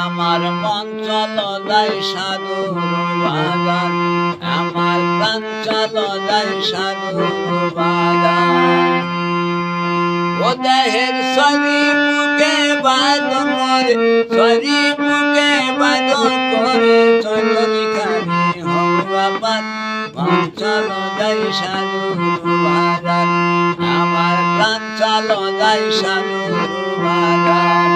আমার মন চলো যাই সাধুর বাগান। আমার প্রাণ চলো যাই সাধুর বাগান। ও দেহের বুকে বাদন করে বাদন করে চলো যাই সাধুর সাধুর বাগান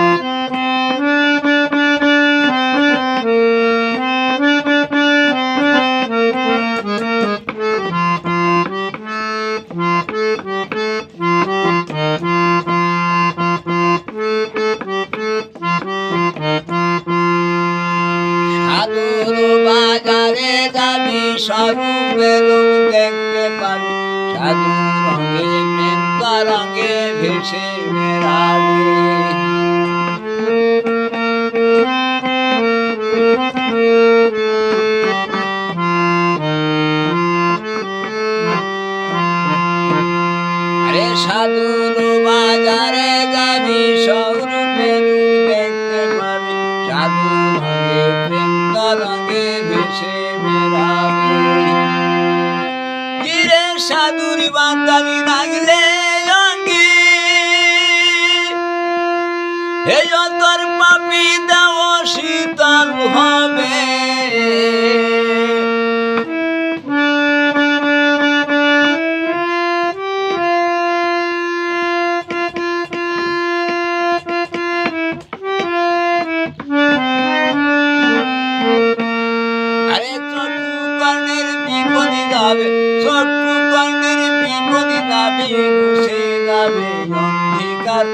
বাজারে যাবি স্বরূপে লোক দেখতে পাবি সাধু রঙে প্রেম রঙে ভেসে বেড়াবি আরে সাধুর বাজারে যাবি, স্বরূপে দেখতে পাবি। সাধু রঙে, প্রেম রঙে ভেসে বেড়াবি। সাধুর বান্দানি লাগলে? হে তোর পাপি দেও শীতল হবে যাবে চক্ষু কর্ণের বিপদে যাবে ঘুষে যাবে অন্ধকার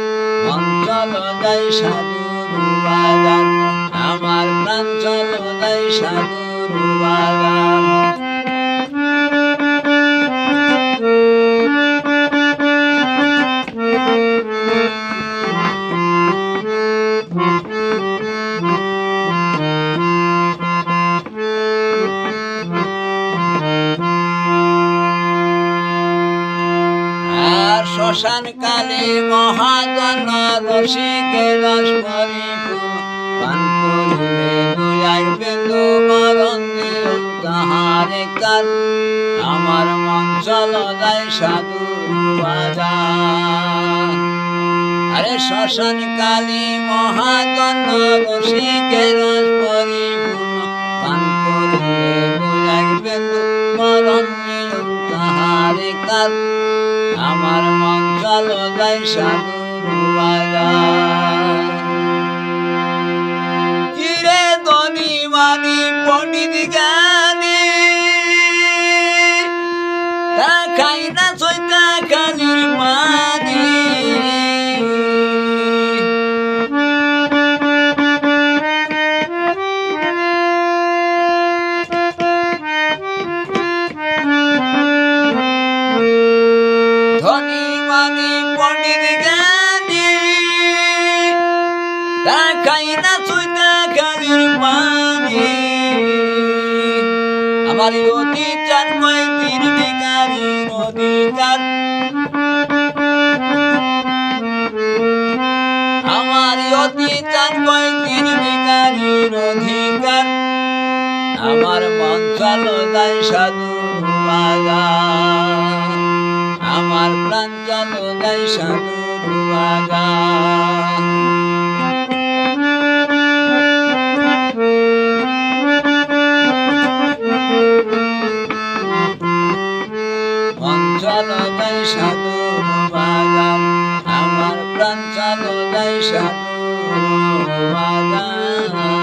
অঞ্চল যাই সাধুর বাগান আমার প্রাঞ্চল চল যাই সাধুর বাগান শ্মশান কালে মহাজন রসিকে রস পরিপূর্ণ পান করিলে আমার মন চল যায় সাধু আরে শ্মশান কালী মহাজন রসিকে রস পরিপূর্ণ মরণ আমার মঙ্গল যাই সাধুর কিরে ধনী মানি পণ্ডিত জ্ঞানী না সৈতা কালির মানি। আমার অতি চান কয় অতি চান কয় তিন বিকারীর অধিকার আমার মন চলো যাই সাধু আমার প্রাণ চলো যাই সাধু বাগান আমার প্রাণ